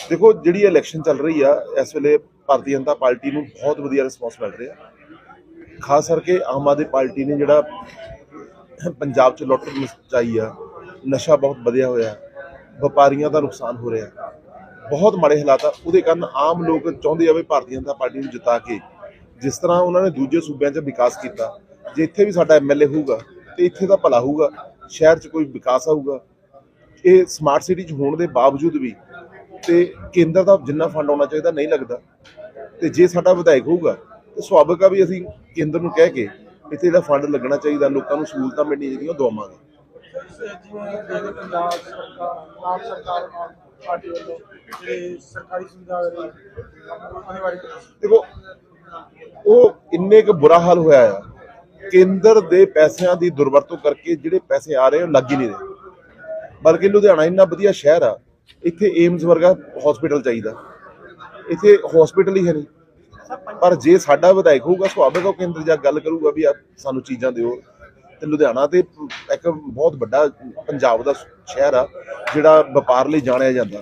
ਦੇਖੋ, ਜਿਹੜੀ ਇਲੈਕਸ਼ਨ ਚੱਲ ਰਹੀ ਆ, ਇਸ ਵੇਲੇ ਭਾਰਤੀ ਜਨਤਾ ਪਾਰਟੀ ਨੂੰ ਬਹੁਤ ਵਧੀਆ ਰਿਸਪੌਂਸ ਮਿਲ ਰਿਹਾ। ਖਾਸ ਕਰਕੇ ਆਮ ਆਦਮੀ ਪਾਰਟੀ ਨੇ ਜਿਹੜਾ ਪੰਜਾਬ 'ਚ ਲੁੱਟ ਮਚਾਈ ਆ, ਨਸ਼ਾ ਬਹੁਤ ਵਧਿਆ ਹੋਇਆ, ਵਪਾਰੀਆਂ ਦਾ ਨੁਕਸਾਨ ਹੋ ਰਿਹਾ। ਬਹੁਤ ਮਾੜੇ ਹਾਲਾਤ ਆ। ਉਹਦੇ ਕਾਰਨ ਆਮ ਲੋਕ ਚਾਹੁੰਦੇ ਆ ਵੀ ਭਾਰਤੀ ਜਨਤਾ ਪਾਰਟੀ ਨੂੰ ਜਿਤਾ ਕੇ ਜਿਸ ਤਰ੍ਹਾਂ ਉਹਨਾਂ ਨੇ ਦੂਜੇ ਸੂਬਿਆਂ 'ਚ ਵਿਕਾਸ ਕੀਤਾ, ਜੇ ਇੱਥੇ ਵੀ ਸਾਡਾ ਐਮਐਲਏ ਹੋਊਗਾ, ਤੇ ਇੱਥੇ ਦਾ ਭਲਾ ਹੋਊਗਾ, ਸ਼ਹਿਰ 'ਚ ਕੋਈ ਵਿਕਾਸ ਆਊਗਾ ਇਹ ਸਮਾਰਟ ਸਿਟੀ 'ਚ ਹੋਣ ਦੇ ਬਾਵਜੂਦ ਵੀ ਤੇ ਕੇਂਦਰ ਦਾ ਜਿੰਨਾ ਫੰਡ ਆਉਣਾ ਚਾਹੀਦਾ, ਨਹੀਂ ਲੱਗਦਾ। ਤੇ ਜੇ ਸਾਡਾ ਵਿਧਾਇਕ ਹੋਊਗਾ, ਤੇ ਸੁਭਾਵਿਕ ਆ ਵੀ ਅਸੀਂ ਕੇਂਦਰ ਨੂੰ ਕਹਿ ਕੇ ਇੱਥੇ ਜਿਹੜਾ ਫੰਡ ਲੱਗਣਾ ਚਾਹੀਦਾ, ਲੋਕਾਂ ਨੂੰ ਸਹੂਲਤਾਂ ਮਿਲਣੀਆਂ ਚਾਹੀਦੀਆਂ, ਉਹ ਦਵਾਵਾਂਗੇ। ਜਿਵੇਂ ਪੰਜਾਬ ਸਰਕਾਰ ਆਪ ਸਰਕਾਰ ਪਾਰਟੀ ਵੱਲੋਂ ਜਿਹੜੇ ਸਰਕਾਰੀ ਸੁਵਿਧਾ ਰਹੀ ਉਹਦੇ ਬਾਰੇ ਦੇਖੋ, ਉਹ ਇੰਨੇ ਕੁ ਬੁਰਾ ਹਾਲ ਹੋਇਆ ਆ। ਕੇਂਦਰ ਦੇ ਪੈਸਿਆਂ ਦੀ ਦੁਰਵਰਤੋਂ ਕਰਕੇ ਜਿਹੜੇ ਪੈਸੇ ਆ ਰਹੇ ਉਹ ਲੱਗ ਹੀ ਨਹੀਂ ਰਹੇ। ਬਲਕਿ ਲੁਧਿਆਣਾ ਇੰਨਾ ਵਧੀਆ ਸ਼ਹਿਰ ਆ, ਇੱਥੇ ਏਮਸ ਵਰਗਾ ਹਸਪੀਟਲ ਚਾਹੀਦਾ। ਇੱਥੇ ਹਸਪੀਟਲ ਹੀ ਹੈ ਨਹੀਂ। ਪਰ ਜੇ ਸਾਡਾ ਵਿਧਾਇਕ ਹੋਊਗਾ ਸੁਭਾਵਿਕ ਉਹ ਕੇਂਦਰ ਜਾ ਗੱਲ ਕਰੂਗਾ ਵੀ ਆ ਸਾਨੂੰ ਚੀਜ਼ਾਂ ਦਿਓ। ਤੇ ਲੁਧਿਆਣਾ ਤੇ ਇੱਕ ਬਹੁਤ ਵੱਡਾ ਪੰਜਾਬ ਦਾ ਸ਼ਹਿਰ ਆ, ਜਿਹੜਾ ਵਪਾਰ ਲਈ ਜਾਣਿਆ ਜਾਂਦਾ।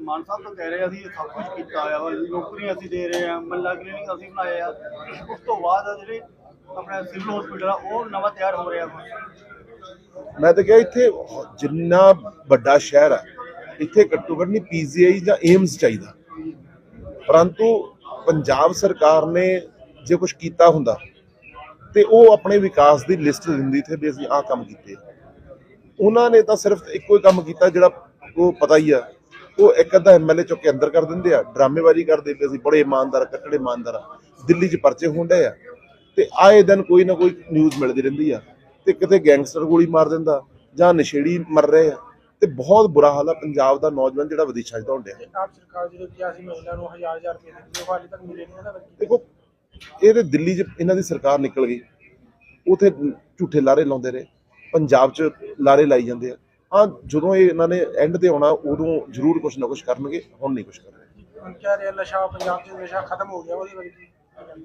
ਮਾਨ ਸਾਹਿਬ ਤਾਂ ਕਹਿ ਰਹੇ ਅਸੀਂ ਸਭ ਕੁਝ ਕੀਤਾ ਹੋਇਆ ਵਾ ਨੌਕਰੀਆਂ ਅਸੀਂ ਦੇ ਰਹੇ ਆ, ਮੱਲਾ ਕਲੀਨਿਕ ਅਸੀਂ ਬਣਾਏ ਆ। ਉਸ ਤੋਂ ਬਾਅਦ ਜਿਹੜੇ ਆਪਣਾ ਸਿਵਲ ਹਸਪੀਟਲ ਆ, ਉਹ ਨਵਾਂ ਤਿਆਰ ਹੋ ਰਿਹਾ ਵਾ। ਮੈਂ ਤਾਂ ਕਿਹਾ ਇੱਥੇ ਜਿੰਨਾ ਵੱਡਾ ਸ਼ਹਿਰ ਹੈ ਇੱਥੇ ਘੱਟੋ ਘੱਟ ਨਹੀਂ ਪੀਜੀਆਈ ਜਾਂ ਏਮਸ ਚਾਹੀਦਾ। ਪਰੰਤੂ ਪੰਜਾਬ ਸਰਕਾਰ ਨੇ ਜੇ ਕੁਝ ਕੀਤਾ ਹੁੰਦਾ ਤੇ ਉਹ ਆਪਣੇ ਵਿਕਾਸ ਦੀ ਲਿਸਟ ਦਿੰਦੀ ਤੇ ਵੀ ਅਸੀਂ ਆਹ ਕੰਮ ਕੀਤੇ ਉਹਨਾਂ ਨੇ ਤਾਂ ਸਿਰਫ ਇੱਕੋ ਹੀ ਕੰਮ ਕੀਤਾ ਜਿਹੜਾ ਉਹ ਪਤਾ ਹੀ ਆ ਉਹ ਇੱਕ ਅੱਧਾ ਐਮਐਲਏ ਚੁੱਕ ਕੇ ਅੰਦਰ ਕਰ ਦਿੰਦੇ ਆ ਡਰਾਮੇਬਾਜ਼ੀ ਕਰਦੇ ਵੀ ਅਸੀਂ ਬੜੇ ਇਮਾਨਦਾਰ ਆ, ਕੱਟੜੇ ਇਮਾਨਦਾਰ ਆ। ਦਿੱਲੀ 'ਚ ਪਰਚੇ ਹੁੰਦੇ ਆ ਤੇ ਆਏ ਦਿਨ ਕੋਈ ਨਾ ਕੋਈ ਨਿਊਜ਼ ਮਿਲਦੀ ਰਹਿੰਦੀ ਆ। ਤੇ ਕਿਤੇ ਗੈਂਗਸਟਰ ਗੋਲੀ ਮਾਰ ਦਿੰਦਾ ਜਾਂ ਨਸ਼ੇੜੀ ਮਰ ਰਹੇ ਆ ਤੇ ਬਹੁਤ ਬੁਰਾ ਹਾਲ ਆ ਪੰਜਾਬ ਦਾ ਨੌਜਵਾਨ ਜਿਹੜਾ ਵਿਦੇਸ਼ਾਂ 'ਚ ਦੌੜ ਰਿਹਾ ਆਪ ਸਰਕਾਰ ਜਿਹੜੇ ਕਿਹਾ ਸੀ ਮਹਿਲਾ ਨੂੰ ਹਜ਼ਾਰ ਹਜ਼ਾਰ ਰੁਪਏ ਦਿੰਦੀ ਉਹ ਹਾਲੇ ਤੱਕ ਮਿਲੇ ਨਹੀਂ ਇਹਨਾਂ ਦਾ ਕੀ ਦੇਖੋ ਇਹ ਤੇ ਦਿੱਲੀ 'ਚ ਇਹਨਾਂ ਦੀ ਸਰਕਾਰ ਨਿਕਲ ਗਈ ਉਥੇ ਝੂਠੇ ਲਾਰੇ ਲਾਉਂਦੇ ਰਹੇ ਪੰਜਾਬ 'ਚ ਲਾਰੇ ਲਾਈ ਜਾਂਦੇ ਆ। ਹਾਂ ਜਦੋਂ ਇਹ ਇਹਨਾਂ ਨੇ ਐਂਡ ਤੇ ਆਉਣਾ ਉਦੋਂ ਜ਼ਰੂਰ ਕੁਝ ਨਾ ਕੁਝ ਕਰਨਗੇ ਹੁਣ ਨਹੀਂ ਕੁਝ ਕਰ ਰਹੇ। ਹੁਣ ਕਹਿ ਰਹੇ ਨਸ਼ਾ ਪੰਜਾਬ 'ਚ ਨਸ਼ਾ ਖਤਮ ਹੋ ਗਿਆ ਉਹਦੇ ਕੀ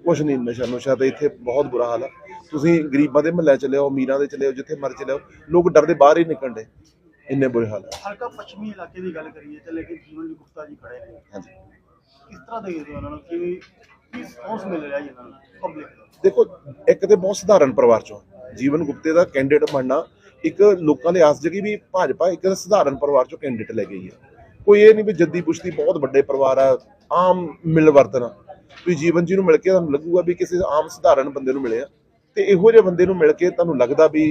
ਕੁਝ ਨਹੀਂ ਨਸ਼ਾ ਨੁਸ਼ਾ ਤੇ ਇੱਥੇ ਬਹੁਤ ਬੁਰਾ ਹਾਲ ਆ। ਤੁਸੀਂ ਗਰੀਬਾਂ ਦੇ ਮਹੱਲੇ ਚਲੇ ਜਾਓ ਅਮੀਰਾਂ ਦੇ ਚਲੇ ਜਾਓ ਜਿੱਥੇ ਮਰ ਚਲੇ ਜਾਓ ਲੋਕ ਡਰਦੇ ਬਾਹਰ ਹੀ ਨਿਕਲਣ ਡੇ ਇੰਨੇ ਬੁਰੇ ਹਾਲ ਆ। ਹਲਕਾ ਪੱਛਮੀ ਇਲਾਕੇ ਦੀ ਗੱਲ ਕਰੀਏ ਤੇ ਲੇਕਿਨ ਜੀਵਨ ਗੁਪਤਾ ਜੀ ਖੜੇ ਨੇ। ਹਾਂਜੀ। ਕਿਸ ਤਰ੍ਹਾਂ ਦੇ ਉਹਨਾਂ ਨੂੰ? ਕਿਵੇਂ ਕੀ ਰਿਸਪੌਂਸ ਮਿਲ ਰਿਹਾ ਜੀ ਇਹਨਾਂ ਨੂੰ ਪਬਲਿਕ ਦਾ ਦੇਖੋ ਇੱਕ ਤੇ ਬਹੁਤ ਸਧਾਰਨ ਪਰਿਵਾਰ ਚੋਂ। ਜੀਵਨ ਗੁਪਤੇ ਦਾ ਕੈਂਡੀਡੇਟ ਬਣਨਾ ਇੱਕ ਲੋਕਾਂ ਦੇ ਆਸ ਜਗੀ ਵੀ ਭਾਜਪਾ ਇੱਕ ਸਧਾਰਨ ਪਰਿਵਾਰ ਚੋਂ ਕੈਂਡੀਡੇਟ ਲੈ ਗਈ ਹੈ ਕੋਈ ਇਹ ਨਹੀਂ ਵੀ ਜੱਦੀ ਪੁਸ਼ਤੀ ਬਹੁਤ ਵੱਡੇ ਪਰਿਵਾਰ ਆ ਆਮ ਮਿਲਵਰਤਨ ਆ। ਤੁਸੀਂ ਜੀਵਨ ਜੀ ਨੂੰ ਮਿਲ ਕੇ ਤੁਹਾਨੂੰ ਲੱਗੂਗਾ ਵੀ ਕਿਸੇ ਆਮ ਸਧਾਰਨ ਬੰਦੇ ਨੂੰ ਮਿਲਿਆ। ਤੇ ਇਹੋ ਜਿਹੇ ਬੰਦੇ ਨੂੰ ਮਿਲ ਕੇ ਤੁਹਾਨੂੰ ਲੱਗਦਾ ਵੀ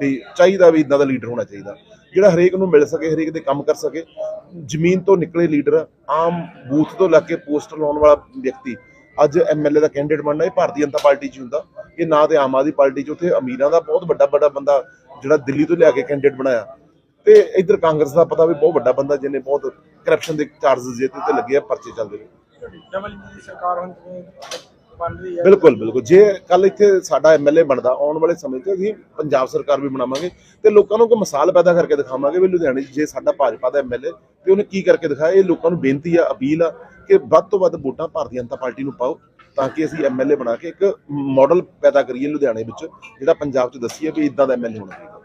ਵੀ ਚਾਹੀਦਾ ਵੀ ਇਦਾਂ ਦਾ ਲੀਡਰ ਹੋਣਾ ਚਾਹੀਦਾ। ਜਿਹੜਾ ਹਰੇਕ ਨੂੰ ਮਿਲ ਸਕੇ, ਹਰੇਕ ਦੇ ਕੰਮ ਕਰ ਸਕੇ। ਜ਼ਮੀਨ ਤੋਂ ਨਿਕਲੇ ਲੀਡਰ, ਆਮ ਬੂਥ ਤੋਂ ਲੱਗ ਕੇ ਪੋਸਟਰ ਲਾਉਣ ਵਾਲਾ ਵਿਅਕਤੀ, ਅੱਜ ਐਮਐਲਏ ਦਾ ਕੈਂਡੀਡੇਟ ਬਣਨਾ, ਇਹ ਭਾਰਤੀ ਜਨਤਾ ਪਾਰਟੀ 'ਚ ਹੁੰਦਾ। ਇਹ ਨਾ ਤੇ ਆਮ ਆਦਮੀ ਪਾਰਟੀ 'ਚ, ਉੱਥੇ ਅਮੀਰਾਂ ਦਾ ਬਹੁਤ ਵੱਡਾ ਵੱਡਾ ਬੰਦਾ ਜਿਹੜਾ ਦਿੱਲੀ ਤੋਂ ਲਿਆ ਕੇ ਕੈਂਡੀਡੇਟ ਬਣਾਇਆ। ਤੇ ਇੱਧਰ ਕਾਂਗਰਸ ਦਾ ਪਤਾ ਵੀ ਬਹੁਤ ਵੱਡਾ ਬੰਦਾ, ਜਿਹਨੇ ਬਹੁਤ ਕਰਪਸ਼ਨ ਦੇ ਚਾਰजेस ਜਿਹਦੇ ਤੇ ਲੱਗੇ ਆ, ਪਰਚੇ ਚੱਲਦੇ ਨੇ। ਡਬਲ ਇੰਜਨ ਦੀ ਸਰਕਾਰ ਹੁਣ ਜਿਵੇਂ ਬਣ ਰਹੀ ਹੈ। ਬਿਲਕੁਲ ਬਿਲਕੁਲ। ਜੇ ਕੱਲ ਇੱਥੇ ਸਾਡਾ ਐਮਐਲਏ ਬਣਦਾ, ਆਉਣ ਵਾਲੇ ਸਮੇਂ 'ਚ ਅਸੀਂ ਪੰਜਾਬ ਸਰਕਾਰ ਵੀ ਬਣਾਵਾਂਗੇ ਤੇ ਲੋਕਾਂ ਨੂੰ ਕੋਈ ਮਿਸਾਲ ਪੈਦਾ ਕਰਕੇ ਦਿਖਾਵਾਂਗੇ ਵੀ ਲੁਧਿਆਣੇ 'ਚ ਜੇ ਸਾਡਾ ਭਾਜਪਾ ਦਾ ਐਮਐਲਏ ਤੇ ਉਹਨੇ ਕੀ ਕਰਕੇ ਦਿਖਾਇਆ? ਇਹ ਲੋਕਾਂ ਨੂੰ ਬੇਨਤੀ ਆ, ਅਪੀਲ ਆ ਕਿ ਵੱਧ ਤੋਂ ਵੱਧ ਵੋਟਾਂ ਭਾਰਤੀ ਜਨਤਾ ਪਾਰਟੀ ਨੂੰ ਪਾਓ ਤਾਂ ਕਿ ਅਸੀਂ ਐਮਐਲਏ ਬਣਾ ਕੇ ਇੱਕ ਮਾਡਲ ਪੈਦਾ ਕਰੀਏ ਲੁਧਿਆਣੇ ਵਿੱਚ, ਜਿਹੜਾ ਪੰਜਾਬ 'ਚ ਦੱਸੀਏ ਵੀ ਇਦਾਂ ਦਾ ਐਮਐਲਏ ਹੋਣਾ ਚਾਹੀਦਾ।